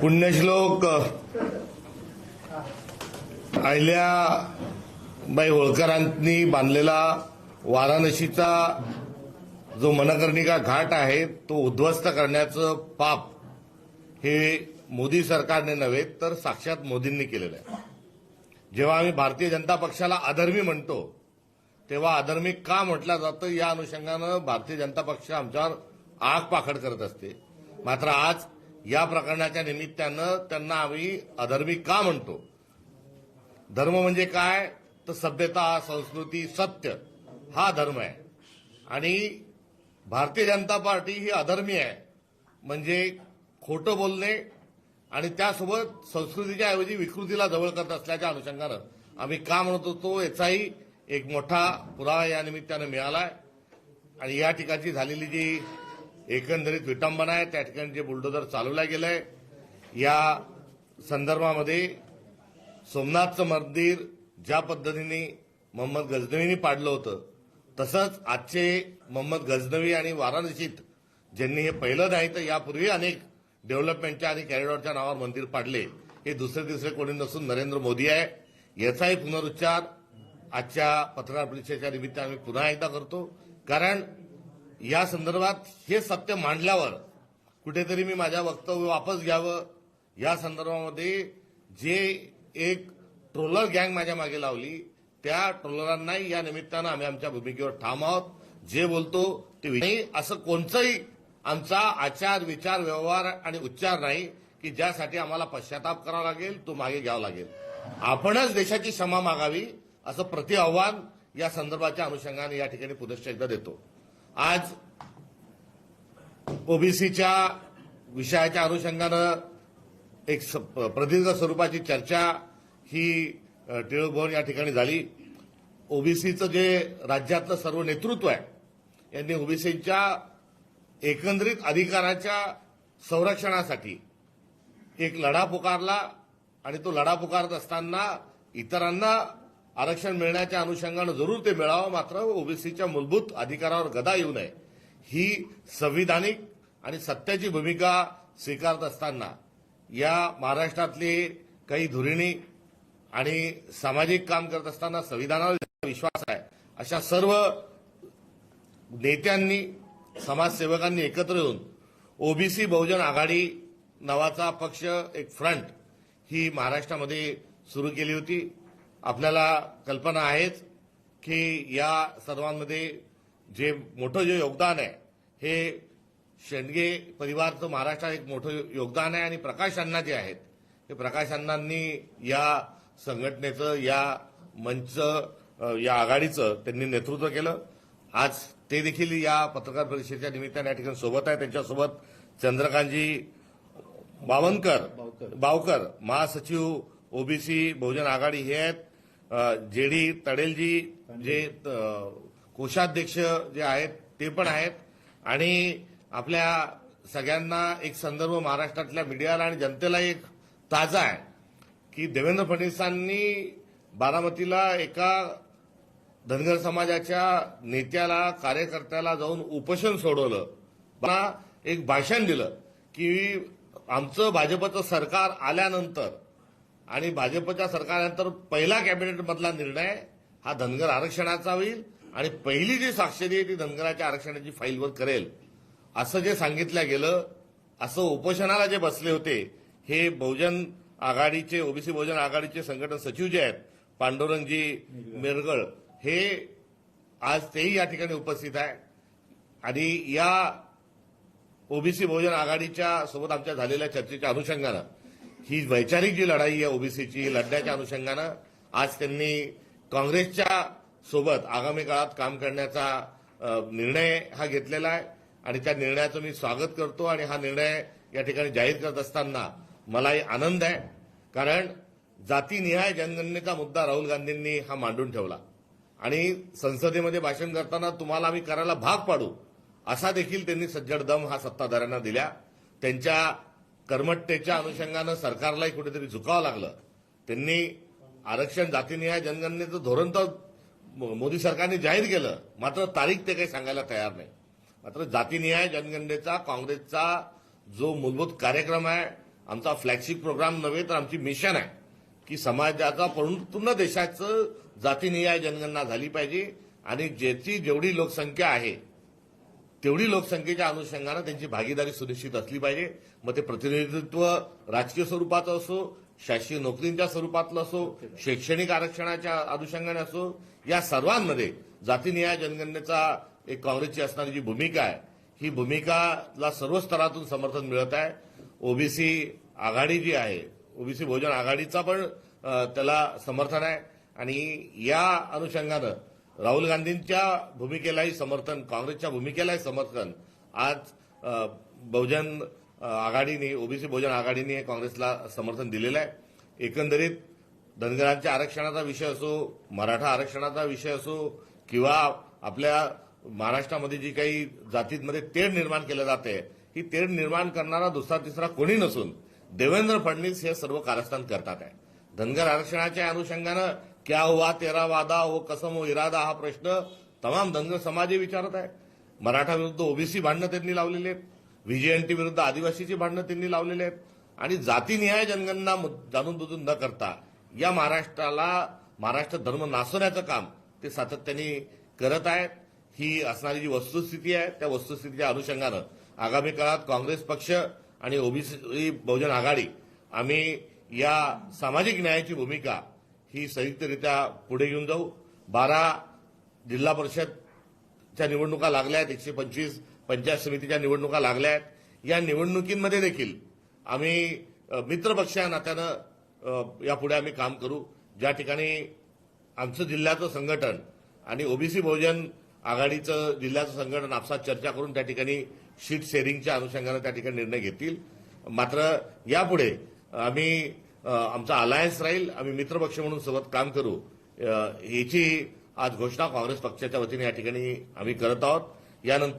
पुण्यश्लोक. अहिल्याबाई होळकरांनी बांधलेला वाराणसीचा जो मनकर्णिका घाट आहे तो उद्ध्वस्त करण्याचं पाप हे मोदी सरकारने नव्हे तर साक्षात मोदींनी केलेलं आहे. जेव्हा आम्ही भारतीय जनता पक्षाला अधर्मी म्हणतो तेव्हा अधर्मी का म्हटलं जातं या अनुषंगानं भारतीय जनता पक्ष आमच्यावर आग पाखड करत असते. मात्र आज या प्रकरणाच्या निमित्तानं त्यांना आम्ही अधर्मी का म्हणतो? धर्म म्हणजे काय? तर सभ्यता संस्कृती सत्य हा धर्म आहे. आणि भारतीय जनता पार्टी ही अधर्मी आहे. म्हणजे खोटं बोलणे आणि त्यासोबत संस्कृतीच्या ऐवजी विकृतीला जवळ करत असल्याच्या अनुषंगानं आम्ही का म्हणत होतो याचाही एक मोठा पुरावा या निमित्तानं आहे आणि या ठिकाणची झालेली जी एकंदरीत विटंबना आहे. त्या ठिकाणी जे बुलडोजर चालवला गेलाय या संदर्भामध्ये सोमनाथचं मंदिर ज्या पद्धतीने मोहम्मद गजनवींनी पाडलं होतं तसंच आजचे मोहम्मद गजनवी आणि वाराणसीत ज्यांनी हे पहिलं नाही तर यापूर्वी अनेक डेव्हलपमेंटच्या आणि कॅरिडॉरच्या नावावर मंदिर पाडले. हे दुसरे तिसरे कोणी नसून नरेंद्र मोदी आहे. याचाही पुनरुच्चार आजच्या पत्रकार परिषदेच्या निमित्तानं आम्ही पुन्हा एकदा करतो. कारण या संदर्भात हे सत्य मांडल्यावर कुठेतरी मी माझ्या वक्तव्य वापस घ्यावं. या संदर्भामध्ये जे एक ट्रोलर गँग माझ्या मागे लावली त्या ट्रोलरांनाही या निमित्तानं आम्ही आमच्या भूमिकेवर ठाम आहोत. जे बोलतो ते नाही असं कोणचंही आमचा आचार विचार व्यवहार आणि उच्चार नाही की ज्यासाठी आम्हाला पश्चाताप करावा लागेल तो मागे घ्यावा लागेल. आपणच देशाची क्षमा मागावी असं प्रति आव्हान या संदर्भाच्या अनुषंगाने या ठिकाणी पुनश्च एकदा देतो. आज ओबीसीच्या विषयाच्या अनुषंगानं एक स- प्रदीर्घ स्वरूपाची चर्चा ही अ, टिळक भवन या ठिकाणी झाली. ओबीसीचं जे राज्यातलं सर्व नेतृत्व आहे यांनी ओबीसीच्या एकंदरीत अधिकाराच्या संरक्षणासाठी एक लढा पुकारला आणि तो लढा पुकारत असताना इतरांना आरक्षण मिळण्याच्या अनुषंगानं जरूर ते मिळावं मात्र ओबीसीच्या मूलभूत अधिकारावर गदा येऊ नये. ही संविधानिक आणि सत्याची भूमिका स्वीकारत असताना या महाराष्ट्रातले काही धुरिणी आणि सामाजिक काम करत असताना संविधानावर विश्वास आहे अशा सर्व नेत्यांनी समाजसेवकांनी एकत्र येऊन ओबीसी बहुजन आघाडी नावाचा पक्ष एक फ्रंट ही महाराष्ट्रामध्ये सुरू केली होती. आपल्याला कल्पना आहेच की या सर्वांमध्ये जे मोठं जे योगदान आहे हे शेंडगे परिवारचं महाराष्ट्रात एक मोठं योगदान आहे आणि प्रकाश अण्णा जे आहेत ते प्रकाश अण्णांनी या संघटनेचं या मंच या आघाडीचं त्यांनी नेतृत्व केलं. आज ते देखील या पत्रकार परिषदेच्या निमित्ताने या ठिकाणी सोबत आहे त्यांच्यासोबत चंद्रकांतजी बावनकर. बावकर महासचिव ओबीसी बहुजन आघाडी हे आहेत. जे डी तडेलजी जे कोषाध्यक्ष जे आहेत ते पण आहेत. आणि आपल्या सगळ्यांना एक संदर्भ महाराष्ट्रातल्या मीडियाला आणि जनतेला एक ताजा आहे की देवेंद्र फडणवीसांनी बारामतीला एका धनगर समाजाच्या नेत्याला कार्यकर्त्याला जाऊन उपोषण सोडवलं. एक भाषण दिलं की आमचं भाजपचं सरकार आल्यानंतर आणि भाजपच्या सरकारनंतर पहिला कॅबिनेटमधला निर्णय हा धनगर आरक्षणाचा होईल. आणि पहिली जी साक्षरी आहे ती धनगराच्या आरक्षणाची फाईलवर करेल. असं जे सांगितलं गेलं असं उपोषणाला जे बसले होते हे बहुजन आघाडीचे ओबीसी बहुजन आघाडीचे संघटन सचिव जे आहेत पांडुरंगजी मिरगळ हे आज तेही या ठिकाणी उपस्थित आहे. आणि या ओबीसी बहुजन आघाडीच्या सोबत आमच्या झालेल्या चर्चेच्या अनुषंगानं ही वैचारिक जी लढाई आहे ओबीसीची लढण्याच्या अनुषंगानं आज त्यांनी काँग्रेसच्या सोबत आगामी काळात काम करण्याचा निर्णय हा घेतलेला आहे. आणि त्या निर्णयाचं मी स्वागत करतो आणि हा निर्णय या ठिकाणी जाहीर करत असताना मलाही आनंद आहे. कारण जातीनिहाय जनगणनेचा मुद्दा राहुल गांधींनी हा मांडून ठेवला. आणि संसदेमध्ये भाषण करताना तुम्हाला आम्ही करायला भाग पाडू असा देखील त्यांनी सज्जड दम हा सत्ताधाऱ्यांना दिल्या. त्यांच्या कर्मठतेच्या अनुषंगानं सरकारलाही कुठेतरी झुकावं लागलं. त्यांनी आरक्षण जातीनिहाय जनगणनेचं धोरण तर मोदी सरकारने जाहीर केलं. मात्र तारीख ते काही सांगायला तयार नाही. मात्र जातीनिहाय जनगणनेचा काँग्रेसचा जो मूलभूत कार्यक्रम आहे आमचा फ्लॅगशिप प्रोग्राम नव्हे तर आमची मिशन आहे की समाजाचा पूर्ण देशाचं जातीनिहाय जनगणना झाली पाहिजे आणि ज्याची जेवढी लोकसंख्या आहे तेवढी लोकसंख्येच्या अनुषंगानं त्यांची भागीदारी सुनिश्चित असली पाहिजे. मग ते प्रतिनिधित्व राजकीय स्वरूपाचं असो शासकीय नोकरींच्या स्वरूपातलं असो शैक्षणिक आरक्षणाच्या अनुषंगाने असो या सर्वांमध्ये जातीनिहाय जनगणनेचा एक काँग्रेसची असणारी जी भूमिका आहे ही भूमिकाला सर्व स्तरातून समर्थन मिळत आहे. ओबीसी आघाडी जी आहे ओबीसी बहुजन आघाडीचा पण त्याला समर्थन आहे. आणि या अनुषंगानं राहुल गांधींच्या भूमिकेलाही समर्थन काँग्रेसच्या भूमिकेलाही समर्थन. आज बहुजन आघाडीने ओबीसी बहुजन आघाडीने काँग्रेसला समर्थन दिलेलं आहे एकंदरीत धनगरांच्या आरक्षणाचा विषय असो मराठा आरक्षणाचा विषय असो किंवा आपल्या महाराष्ट्रामध्ये जी काही जातींमध्ये तेढ निर्माण केलं जाते ही तेढ निर्माण करणारा दुसरा तिसरा कोणी नसून देवेंद्र फडणवीस हे सर्व कारस्थान करतात आहे. धनगर आरक्षणाच्या अनुषंगानं क्या हुआ तेरा वादा हो कसम हो इरादा हा प्रश्न तमाम धनगर समाजही विचारत आहे मराठा विरुद्ध ओबीसी भांडणं त्यांनी लावलेली आहेत. व्हीजेएनटी विरुद्ध आदिवासीची भांडणं त्यांनी लावलेली आहेत. आणि जातीनिहाय जनगणना जाणून बुजून न करता या महाराष्ट्राला महाराष्ट्र धर्म नासवण्याचं काम ते सातत्याने करत आहेत. ही असणारी जी वस्तुस्थिती आहे त्या वस्तुस्थितीच्या अनुषंगानं आगामी काळात काँग्रेस पक्ष आणि ओबीसी बहुजन आघाडी आम्ही या सामाजिक न्यायाची भूमिका ही संयुक्तरित्या पुढे घेऊन जाऊ. बारा जिल्हा परिषदच्या निवडणुका लागल्या आहेत. एकशे पंचवीस पंचायत समितीच्या निवडणुका लागल्या आहेत. या निवडणुकींमध्ये देखील आम्ही अ, मित्रपक्ष नात्यानं यापुढे आम्ही काम करू. ज्या ठिकाणी आमचं जिल्ह्याचं संघटन आणि ओबीसी बहुजन आघाडीचं जिल्ह्याचं संघटन आपसात चर्चा करून त्या ठिकाणी शीट शेअरिंगच्या अनुषंगानं त्या ठिकाणी निर्णय घेतील. मात्र यापुढे आम्ही आमचा अलायन्स राहील आम्ही मित्रपक्ष म्हणून सोबत काम करू. याची आज घोषणा काँग्रेस पक्षाच्या वतीने या ठिकाणी आम्ही करत आहोत. यानंतर